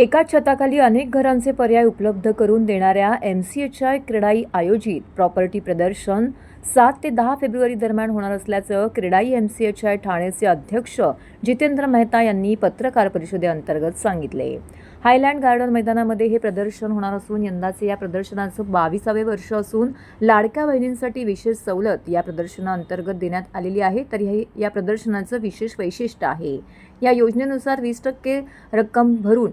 एकाच छताखाली अनेक घरांचे पर्याय उपलब्ध करून देणाऱ्या M C H I CREDAI आयोजित प्रॉपर्टी प्रदर्शन सात ते दहा फेब्रुवारी दरम्यान होणार असल्याचं CREDAI M C H I ठाणेचे अध्यक्ष जितेंद्र मेहता यांनी पत्रकार परिषदेअंतर्गत सांगितले. हायलँड गार्डन मैदानामध्ये हे प्रदर्शन होणार असून यंदाचे या प्रदर्शनाचं बावीसावे वर्ष असून लाडक्या बहिणींसाठी विशेष सवलत या प्रदर्शनाअंतर्गत देण्यात आलेली आहे तर हे या प्रदर्शनाचं विशेष वैशिष्ट्य आहे. या योजनेनुसार वीस टक्के रक्कम भरून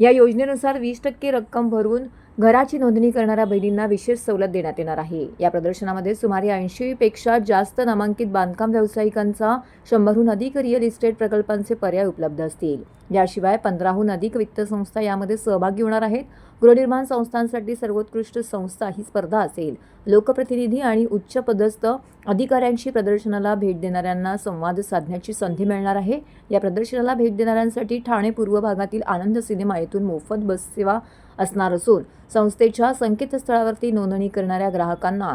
या योजनेनुसार वीस टक्के रक्कम भरून घराची नोंदणी करणाऱ्या बहिणींना विशेष सवलत देण्यात येणार आहे. या प्रदर्शनामध्ये सुमारे ऐंशीपेक्षा जास्त नामांकित बांधकाम व्यावसायिकांचा शंभरहून अधिक रिअल इस्टेट प्रकल्पांचे पर्याय उपलब्ध असतील. याशिवाय पंधराहून अधिक वित्त संस्था यामध्ये सहभागी होणार आहेत. गृहनिर्माण संस्थांसाठी सर्वोत्कृष्ट संस्था ही स्पर्धा असेल. लोकप्रतिनिधी आणि उच्च पदस्थ अधिकाऱ्यांशी प्रदर्शनाला भेट देणाऱ्यांना संवाद साधण्याची संधी मिळणार आहे. या प्रदर्शनाला भेट देणाऱ्यांसाठी ठाणे पूर्व भागातील आनंद सिनेमा येथून मोफत बससेवा असणार असून संस्थेच्या संकेतस्थळावरती नोंदणी करणाऱ्या ग्राहकांना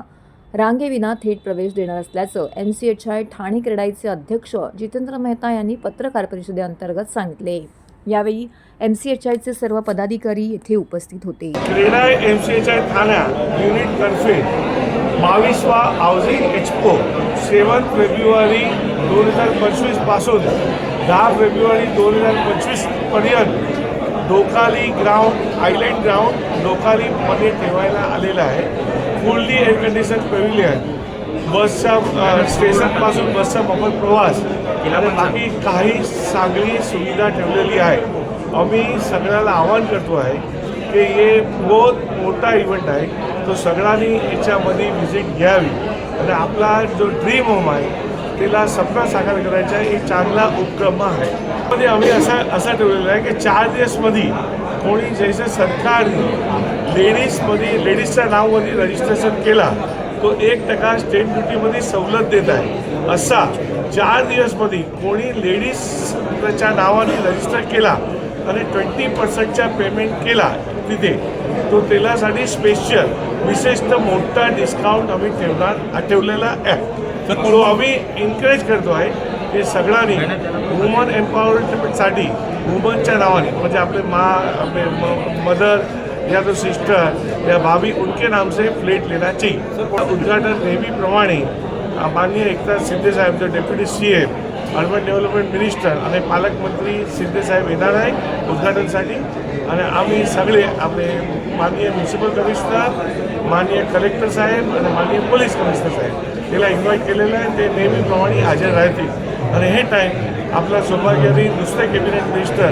रांगेविना थेट प्रवेश देणार असल्याचं M C H I Thane क्रेडाईचे अध्यक्ष जितेंद्र मेहता यांनी पत्रकार परिषदेअंतर्गत सांगितले. यावेळी एम सी एच आयचे सर्व पदाधिकारी येथे उपस्थित होते. CREDAI M C H I ठाण्या युनिटतर्फे बावीसवा हाऊसिंग एक्सपो सेवन फेब्रुवारी दोन हजार पंचवीसपासून दहा फेब्रुवारी दोन हजार पंचवीसपर्यंत डोकाली ग्राउंड आयलँड ग्राउंड डोकालीमध्ये ठेवायला आलेलं आहे. फुल्ली एअर कंडिशन पेव्हिलियन बसच्या अ, स्टेशनपासून बसचा मोफत प्रवास. बाकी काही चांगली सुविधा ठेवलेली आहे. आम्ही सगळ्याला आवाहन करतो आहे की हे बहुत मोठा इव्हेंट आहे. तो सगळ्यांनी याच्यामध्ये व्हिजिट घ्यावी. आणि आपला जो ड्रीम होम आहे त्याला सपना साकार करायचा एक चांगला उपक्रम आहे. मध्ये आम्ही असा असा ठेवलेला आहे की चार दिवसमध्ये कोणी जैसे सरकारने लेडीजमध्ये लेडीजच्या नावामध्ये रजिस्ट्रेशन केला तो एक टक्का स्टेट ड्युटीमध्ये सवलत देत आहे. असा चार दिवसमध्ये कोणी लेडीजच्या नावाने रजिस्टर केला आणि ट्वेंटी पर्सेंटचा पेमेंट केला तिथे तो तेलासाठी स्पेशल विशेषतः मोठा डिस्काउंट आम्ही ठेवणार ठेवलेला आहे तो आम्ही एनकरेज करतो आहे की सगळ्यांनी वुमन एम्पॉवरमेंटसाठी वुमनच्या नावाने म्हणजे आपले मा आपले मदर या तो सिस्टर या भाभी उनके नाम से फ्लेट लेना चाहिए। उद्घाटन नेहमी प्रमाणे माननीय एकनाथ शिंदे साहेब जो deputy C M urban development minister आणि पालकमंत्री शिंदे साहेब येणार आहे उद्घाटनसाठी. आणि आम्ही सगळे आपले माननीय म्युन्सिपल कमिशनर माननीय कलेक्टर साहेब आणि माननीय पोलीस कमिशनर साहेब त्याला इन्व्हाइट केलेलं आहे. ते नेहमीप्रमाणे हजर राहतील. आणि हे टाईम आपला सौभाग्याने नुसते कॅबिनेट मिनिस्टर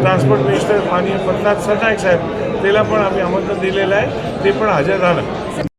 ट्रान्सपोर्ट मिनिस्टर माननीय पद्मनाथ सरनाईक साहेब त्याला पण आम्ही आमंत्रण दिलेलं आहे ते पण हजर राहणार.